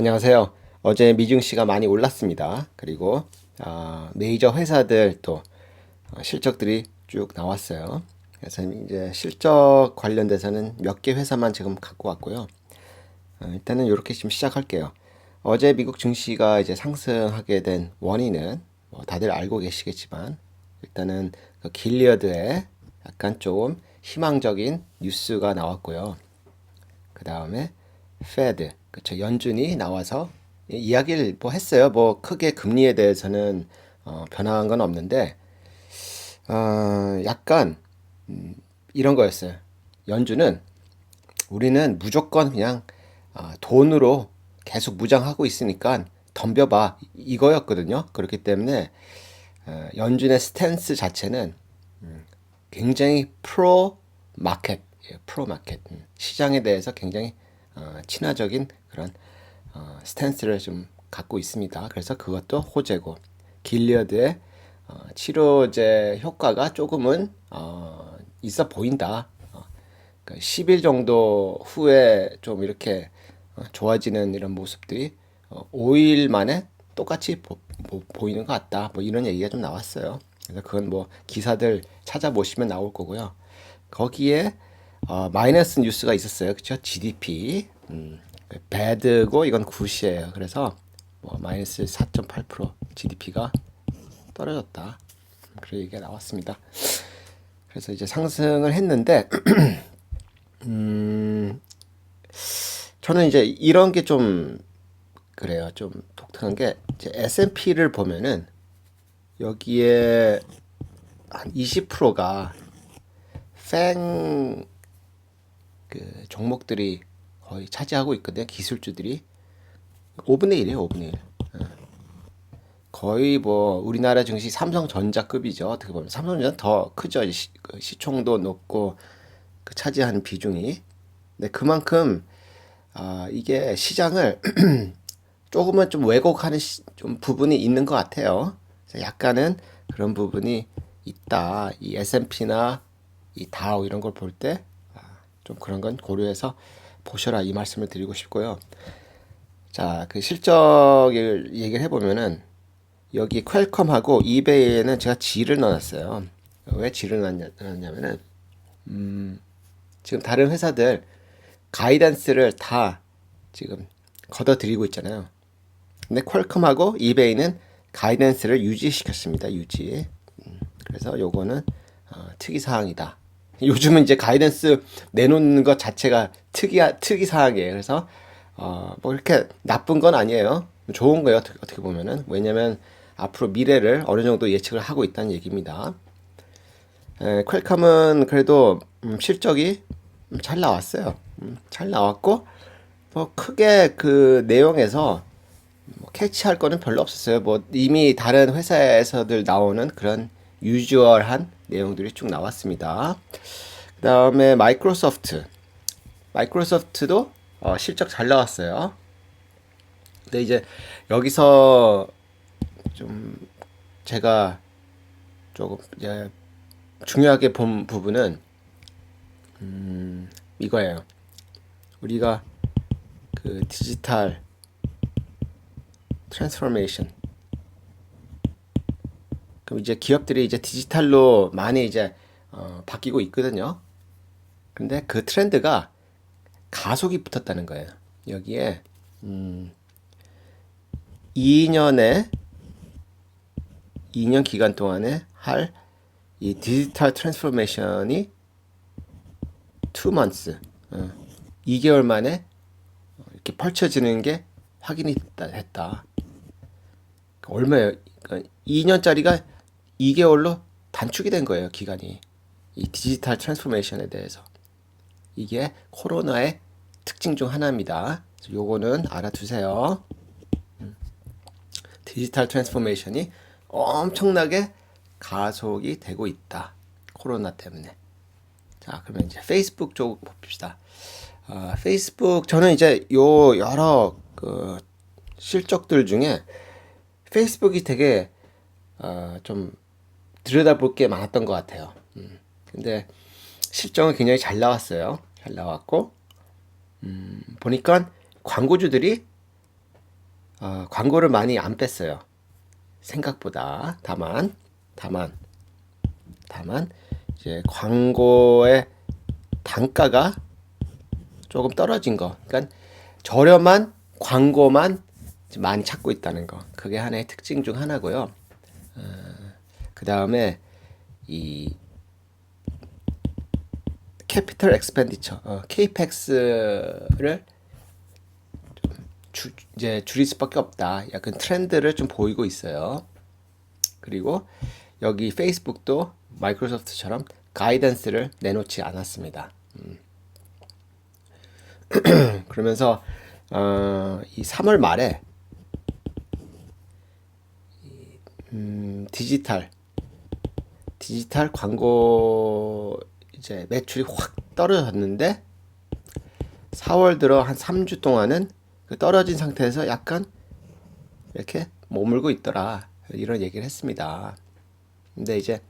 안녕하세요. 어제 미증시가 많이 올랐습니다. 그리고 아, 메이저 회사들 또 어, 실적들이 쭉 나왔어요. 그래서 이제 실적 관련돼서는 몇 개 회사만 지금 갖고 왔고요. 어, 일단은 이렇게 좀 시작할게요. 어제 미국 증시가 이제 상승하게 된 원인은 뭐 다들 알고 계시겠지만 일단은 그 길리어드의 약간 조금 희망적인 뉴스가 나왔고요. 그 다음에 페드, 그쵸 연준이 나와서 이- 이야기를 뭐 했어요. 뭐 크게 금리에 대해서는 어, 변화한 건 없는데 어, 약간 음, 이런 거였어요. 연준은 우리는 무조건 그냥 아, 돈으로 계속 무장하고 있으니까 덤벼봐 이- 이거였거든요. 그렇기 때문에 어, 연준의 스탠스 자체는 음, 굉장히 프로 마켓, 예, 프로 마켓 음, 시장에 대해서 굉장히 어, 친화적인 그런 어, 스탠스를 좀 갖고 있습니다. 그래서 그것도 호재고 길리어드의 어, 치료제 효과가 조금은 어, 있어 보인다. 어, 그 10일 정도 후에 좀 이렇게 어, 좋아지는 이런 모습들이 어, 5일 만에 똑같이 보, 이는 것 같다. 뭐 이런 얘기가 좀 나왔어요. 그래서 그건 뭐 기사들 찾아보시면 나올 거고요. 거기에 어, 마이너스 뉴스가 있었어요. 그쵸? GDP. 음, 배드고 이건 굿이에요. 그래서 뭐 마이너스 4.8% GDP가 떨어졌다. 그런 얘기가 나왔습니다. 그래서 이제 상승을 했는데 음, 저는 이제 이런 게 좀 그래요. 좀 독특한 게 이제 S&P를 보면은 여기에 한 20%가 팽그 종목들이 거의 차지하고 있거든요. 기술주들이 5분의 1이에요. 5분의 1. 거의 뭐 우리나라 증시 삼성전자급이죠. 어떻게 보면 삼성전자 더 크죠. 시, 그 시총도 높고 그 차지하는 비중이. 근데 그만큼 아, 이게 시장을 조금은 좀 왜곡하는 시, 좀 부분이 있는 것 같아요. 약간은 그런 부분이 있다. 이 S&P나 이 다우 이런 걸 볼 때 좀 그런 건 고려해서 보셔라 이 말씀을 드리고 싶고요. 자, 그 실적을 얘기를 해보면은 여기 퀄컴하고 이베이에는 제가 G를 넣어놨어요. 왜 G를 넣었냐- 넣었냐면은 음, 지금 다른 회사들 가이던스를 다 지금 걷어들이고 있잖아요. 근데 퀄컴하고 이베이는 가이던스를 유지시켰습니다. 유지. 음, 그래서 요거는 어, 특이 사항이다. 요즘은 이제 가이던스 내놓는 것 자체가 특이 특이 사항이에요. 그래서 어, 뭐 이렇게 나쁜 건 아니에요. 좋은 거예요. 어떻게, 어떻게 보면은 왜냐면 앞으로 미래를 어느 정도 예측을 하고 있다는 얘기입니다. 에, 퀄컴은 그래도 음, 실적이 음, 잘 나왔어요. 음, 잘 나왔고 뭐 크게 그 내용에서 뭐 캐치할 거는 별로 없었어요. 뭐 이미 다른 회사에서들 나오는 그런 유주얼한 내용들이 쭉 나왔습니다. 그 다음에 마이크로소프트. 마이크로소프트도 어, 실적 잘 나왔어요. 근데 이제 여기서 좀 제가 조금 이제 중요하게 본 부분은 음, 이거예요. 우리가 그 디지털 트랜스포메이션 그럼 이제 기업들이 이제 디지털로 많이 이제 어, 바뀌고 있거든요. 근데 그 트렌드가 가속이 붙었다는 거예요. 여기에 음, 2년에 2년 기간 동안에 할 이 디지털 트랜스포메이션이 2 months, 어, 2개월 만에 이렇게 펼쳐지는 게 확인이 됐다. 했다. 그 얼마예요? 그러니까 2년짜리가 2개월로 단축이 된 거예요, 기간이. 이 디지털 트랜스포메이션에 대해서. 이게 코로나의 특징 중 하나입니다. 요거는 알아두세요. 음. 디지털 트랜스포메이션이 엄청나게 가속이 되고 있다. 코로나 때문에. 자, 그러면 이제 페이스북 쪽 봅시다. 아, 페이스북 저는 이제 요 여러 그 실적들 중에 페이스북이 되게 어, 좀 들여다볼 게 많았던 것 같아요. 음, 근데 실적은 굉장히 잘 나왔어요. 잘 나왔고 음, 보니까 광고주들이 어, 광고를 많이 안 뺐어요. 생각보다. 다만, 다만, 다만, 이제 광고의 단가가 조금 떨어진 거. 그러니까 저렴한 광고만 많이 찾고 있다는 거. 그게 하나의 특징 중 하나고요. 어, 그 다음에 이 캐피털 엑스펜디처, 어, 케이펙스를 주, 이제 줄일 수밖에 없다. 약간 트렌드를 좀 보이고 있어요. 그리고 여기 페이스북도 마이크로소프트처럼 가이던스를 내놓지 않았습니다. 음. 그러면서 어, 이 3월 말에 음, 디지털 디지털 광고 이제 매출이 확 떨어졌는데 4월 들어 한 3주 동안은 그 떨어진 상태에서 약간 이렇게 머물고 있더라 이런 얘기를 했습니다. 근데 이제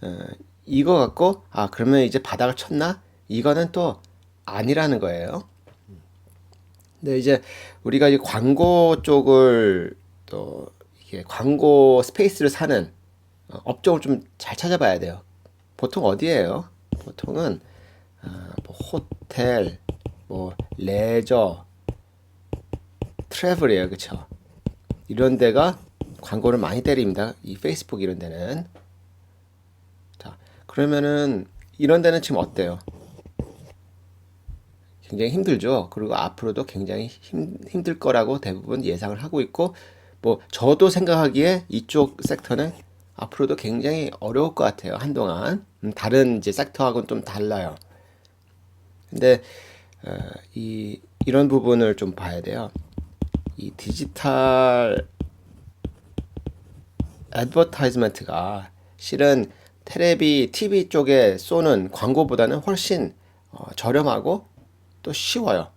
어, 이거 갖고 아 그러면 이제 바닥을 쳤나? 이거는 또 아니라는 거예요. 근데 이제 우리가 이 광고 쪽을 또 이게 광고 스페이스를 사는 어, 업종을 좀 잘 찾아봐야 돼요. 보통 어디예요? 보통은 아, 뭐 호텔, 뭐 레저, 트래블이에요, 그쵸? 이런 데가 광고를 많이 때립니다. 이 페이스북 이런 데는. 자, 그러면은 이런 데는 지금 어때요? 굉장히 힘들죠. 그리고 앞으로도 굉장히 힘, 힘들 거라고 대부분 예상을 하고 있고, 뭐, 저도 생각하기에 이쪽 섹터는 앞으로도 굉장히 어려울 것 같아요. 한동안. 음, 다른 이제 섹터하고는 좀 달라요. 근데, 어, 이, 이런 부분을 좀 봐야 돼요. 이 디지털 애드버타이즈먼트가 실은 테레비, TV 쪽에 쏘는 광고보다는 훨씬 어, 저렴하고 또 쉬워요.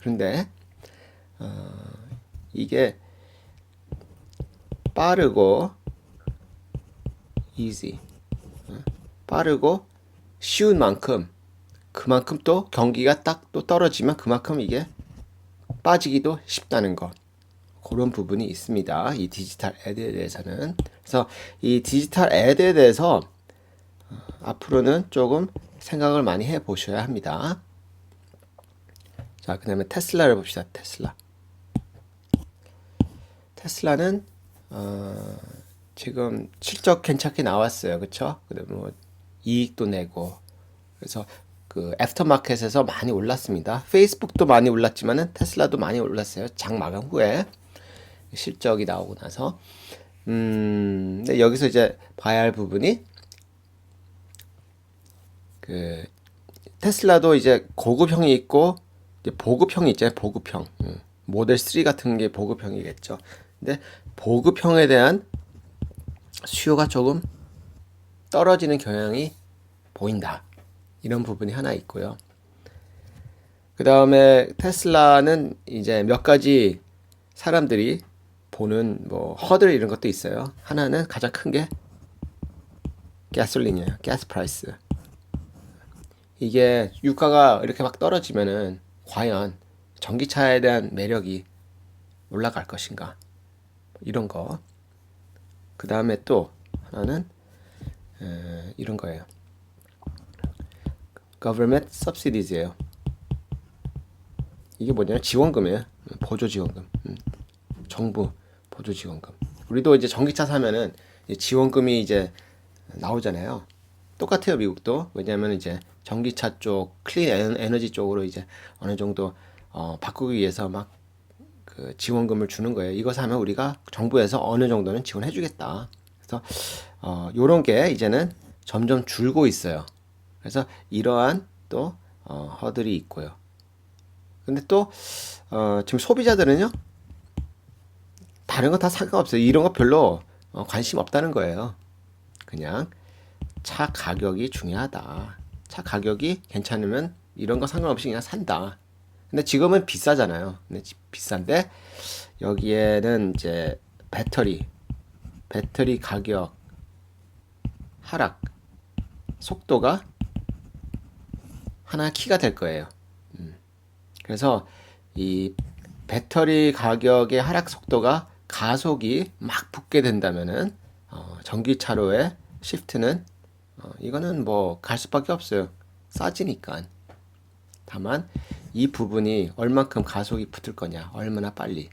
그런데 어, 이게 빠르고 easy 어, 빠르고 쉬운 만큼 그만큼 또 경기가 딱 또 떨어지면 그만큼 이게 빠지기도 쉽다는 것. 그런 부분이 있습니다. 이 디지털 애드에 대해서는. 그래서 이 디지털 애드에 대해서 어, 앞으로는 조금 생각을 많이 해 보셔야 합니다. 자, 그 다음에 테슬라를 봅시다. 테슬라. 테슬라는, 어, 지금 실적 괜찮게 나왔어요. 그쵸? 그다음에 뭐 이익도 내고. 그래서 그 애프터마켓에서 많이 올랐습니다. 페이스북도 많이 올랐지만은 테슬라도 많이 올랐어요. 장 마감 후에 실적이 나오고 나서 음, 근데 여기서 이제 봐야 할 부분이 그 테슬라도 이제 고급형이 있고 이제 보급형이 있잖아요. 보급형. 음, 모델 3 같은 게 보급형이겠죠. 근데 보급형에 대한 수요가 조금 떨어지는 경향이 보인다. 이런 부분이 하나 있고요. 그 다음에 테슬라는 이제 몇 가지 사람들이 보는 뭐 허들 이런 것도 있어요. 하나는 가장 큰 게 가솔린이에요. 가스 프라이스. 이게 유가가 이렇게 막 떨어지면은 과연 전기차에 대한 매력이 올라갈 것인가? 이런 거. 그 다음에 또 하나는 에, 이런 거예요. government subsidies예요. 이게 뭐냐면 지원금이에요. 보조 지원금. 음. 정부 보조 지원금. 우리도 이제 전기차 사면은 지원금이 이제 나오잖아요. 똑같아요, 미국도. 왜냐하면 이제 전기차 쪽, 클린 에너지 쪽으로 이제 어느 정도 어, 바꾸기 위해서 막 그 지원금을 주는 거예요. 이거 사면 우리가 정부에서 어느 정도는 지원해 주겠다. 그래서 어, 요런 게 이제는 점점 줄고 있어요. 그래서 이러한 또 어, 허들이 있고요. 근데 또 어, 지금 소비자들은요 다른 거 다 상관없어요. 이런 거 별로 어, 관심 없다는 거예요. 그냥 차 가격이 중요하다. 차 가격이 괜찮으면 이런 거 상관없이 그냥 산다. 근데 지금은 비싸잖아요. 근데 비싼데 여기에는 이제 배터리, 배터리 가격 하락 속도가 하나 키가 될 거예요. 음. 그래서 이 배터리 가격의 하락 속도가 가속이 막 붙게 된다면은 어, 전기차로의 시프트는 어, 이거는 뭐 갈 수밖에 없어요. 싸지니까. 다만 이 부분이 얼만큼 가속이 붙을 거냐, 얼마나 빨리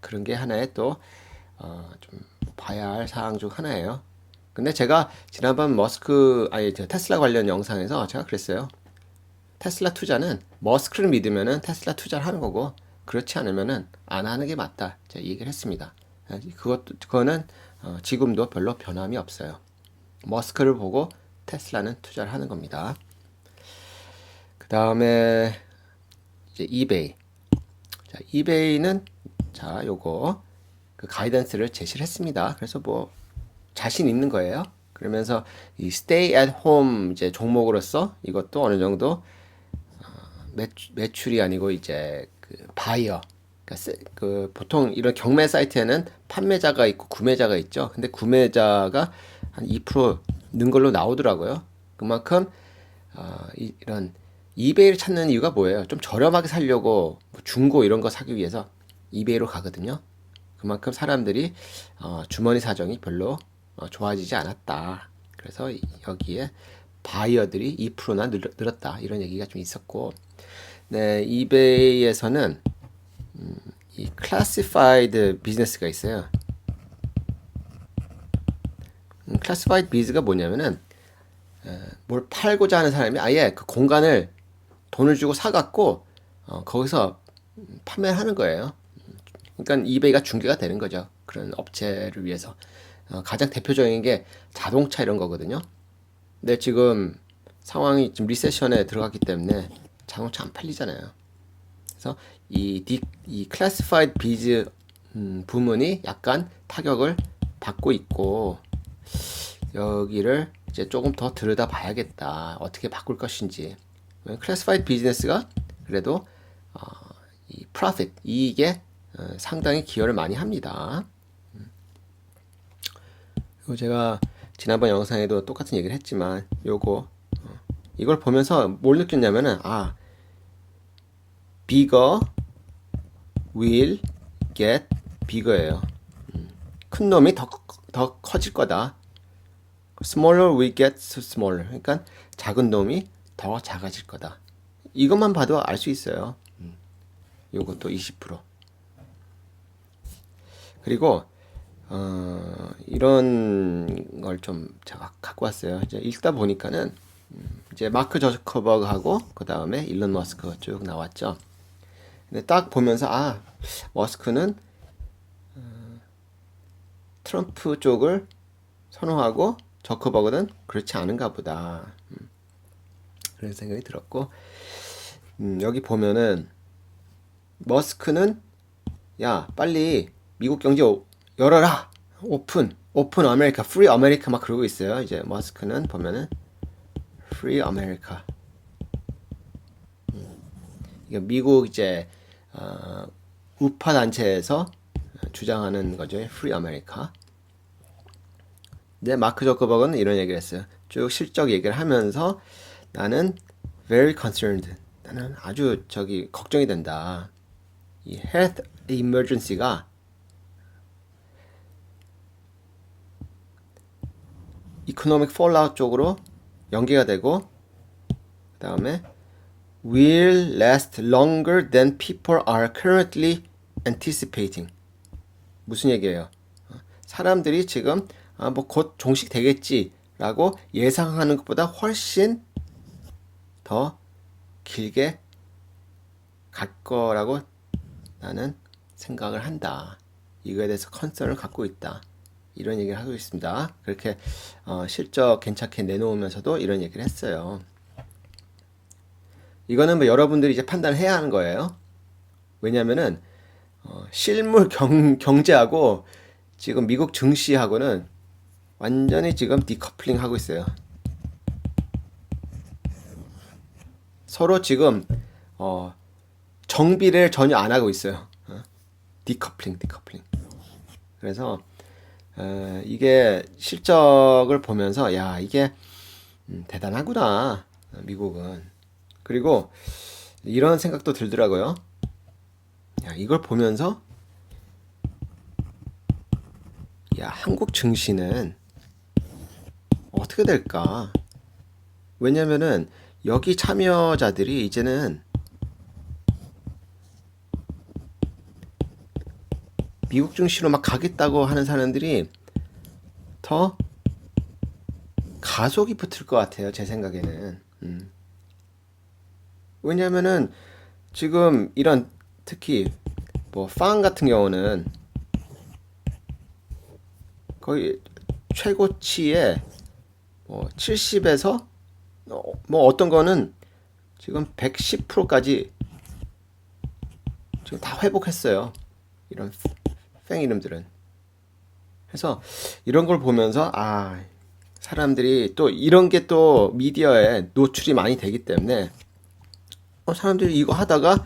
그런 게 하나의 또 어, 좀 봐야 할 사항 중 하나예요. 근데 제가 지난번 머스크 아니 저 테슬라 관련 영상에서 제가 그랬어요. 테슬라 투자는 머스크를 믿으면은 테슬라 투자를 하는 거고 그렇지 않으면은 안 하는 게 맞다. 제가 얘기를 했습니다. 그것도 그거는 어, 지금도 별로 변함이 없어요. 머스크를 보고 테슬라는 투자를 하는 겁니다. 그 다음에 이제 이베이. 자, 이베이는 자, 요거 그 가이던스를 제시를 했습니다. 그래서 뭐 자신 있는 거예요. 그러면서 이 stay at home 이제 종목으로서 이것도 어느 정도 어, 매출, 매출 이 아니고 이제 그 바이어 그러니까 세- 그 보통 이런 경매 사이트에는 판매자가 있고 구매자가 있죠. 근데 구매자가 한 2%는 걸로 나오더라고요. 그만큼 어, 이, 이런 이베이를 찾는 이유가 뭐예요? 좀 저렴하게 살려고 뭐 중고 이런 거 사기 위해서 이베이로 가거든요. 그만큼 사람들이 어, 주머니 사정이 별로 어, 좋아지지 않았다. 그래서 이- 여기에 바이어들이 2%나 늘, 늘었다. 이런 얘기가 좀 있었고, 네, 이베이에서는 음, 이 클래시파이드 비즈니스가 있어요. 음, 클래시파이드 비즈가 뭐냐면은 에, 뭘 팔고자 하는 사람이 아예 그 공간을 돈을 주고 사갖고 어, 거기서 판매를 하는 거예요. 그러니까 이베이가 중개가 되는 거죠. 그런 업체를 위해서. 어, 가장 대표적인 게 자동차 이런 거거든요. 근데 지금 상황이 지금 리세션에 들어갔기 때문에 자동차 안 팔리잖아요. 그래서 이, 디, 이 클래시파이드 비즈 음, 부문이 약간 타격을 받고 있고 여기를 이제 조금 더 들여다 봐야겠다. 어떻게 바꿀 것인지. 클래시파이드 비즈니스가 그래도 어, 이 프로핏 이익에 어, 상당히 기여를 많이 합니다. 음. 그리고 제가 지난번 영상에도 똑같은 얘기를 했지만 요거 어, 이걸 보면서 뭘 느꼈냐면은 아 bigger will get bigger예요. 음, 큰 놈이 더, 더 커질 거다. smaller will get smaller. 그러니까 작은 놈이 더 작아질 거다. 이것만 봐도 알 수 있어요. 음, 요것도 20%. 그리고 어, 이런 걸 좀 제가 갖고 왔어요. 이제 읽다 보니까는 음, 이제 마크 저커버그하고 그 다음에 일론 머스크가 쭉 나왔죠. 근데 딱 보면서 아 머스크는 어, 트럼프 쪽을 선호하고 저커버그는 그렇지 않은가 보다. 음, 그런 생각이 들었고 음, 여기 보면은 머스크는 야 빨리 미국 경제 오- 열어라! 오픈 오픈 아메리카 프리 아메리카 막 그러고 있어요. 이제 머스크는 보면은 프리 아메리카 음, 이게 미국 이제 어, 우파 단체에서 주장하는 거죠. 프리 아메리카 근데 마크 저커버그는 이런 얘기를 했어요. 쭉 실적 얘기를 하면서 나는 very concerned 나는 아주 저기 걱정이 된다 이 health emergency가 economic fallout 쪽으로 연계가 되고 그 다음에 will last longer than people are currently anticipating 무슨 얘기예요? 어, 사람들이 지금 아, 뭐 곧 종식 되겠지라고 예상하는 것보다 훨씬 더 길게 갈 거라고 나는 생각을 한다. 이거에 대해서 컨설을 갖고 있다. 이런 얘기를 하고 있습니다. 그렇게 어, 실적 괜찮게 내놓으면서도 이런 얘기를 했어요. 이거는 뭐 여러분들이 이제 판단을 해야 하는 거예요. 왜냐면은 어, 실물 경, 경제하고 지금 미국 증시하고는 완전히 지금 디커플링 하고 있어요. 서로 지금 어, 정비를 전혀 안 하고 있어요. 어? 디커플링, 디커플링. 그래서 어, 이게 실적을 보면서 야 이게 음, 대단하구나 미국은. 그리고 이런 생각도 들더라고요. 야, 이걸 보면서 야, 한국 증시는 어떻게 될까? 왜냐면은 여기 참여자들이 이제는 미국 증시로 막 가겠다고 하는 사람들이 더 가속이 붙을 것 같아요. 제 생각에는. 음. 왜냐면은 지금 이런 특히 뭐빵 같은 경우는 거의 최고치에 뭐 70에서 뭐 어떤 거는 지금 110%까지 지금 다 회복했어요. 이런 팽 이름들은. 그래서 이런 걸 보면서 아 사람들이 또 이런 게 또 미디어에 노출이 많이 되기 때문에 어, 사람들이 이거 하다가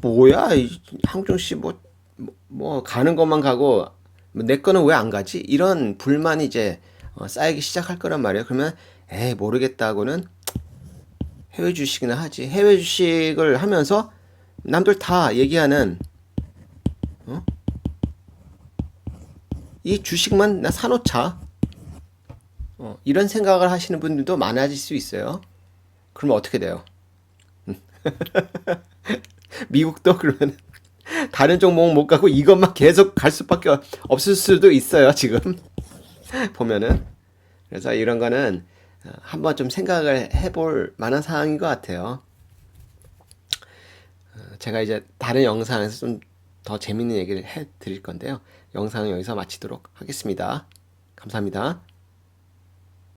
뭐야 이 항중 씨뭐 뭐 가는 것만 가고 뭐내 거는 왜 안 가지? 이런 불만이 이제 어, 쌓이기 시작할 거란 말이에요. 그러면 에이 모르겠다고는 해외 주식이나 하지. 해외 주식을 하면서 남들 다 얘기하는 어? 이 주식만 나 사놓자. 어, 이런 생각을 하시는 분들도 많아질 수 있어요. 그러면 어떻게 돼요? 미국도 그러면 다른 종목은 못 가고 이것만 계속 갈 수밖에 없을 수도 있어요, 지금. 보면은. 그래서 이런 거는 어, 한번 좀 생각을 해볼 만한 상황인 것 같아요. 어, 제가 이제 다른 영상에서 좀 더 재밌는 얘기를 해 드릴 건데요. 영상은 여기서 마치도록 하겠습니다. 감사합니다.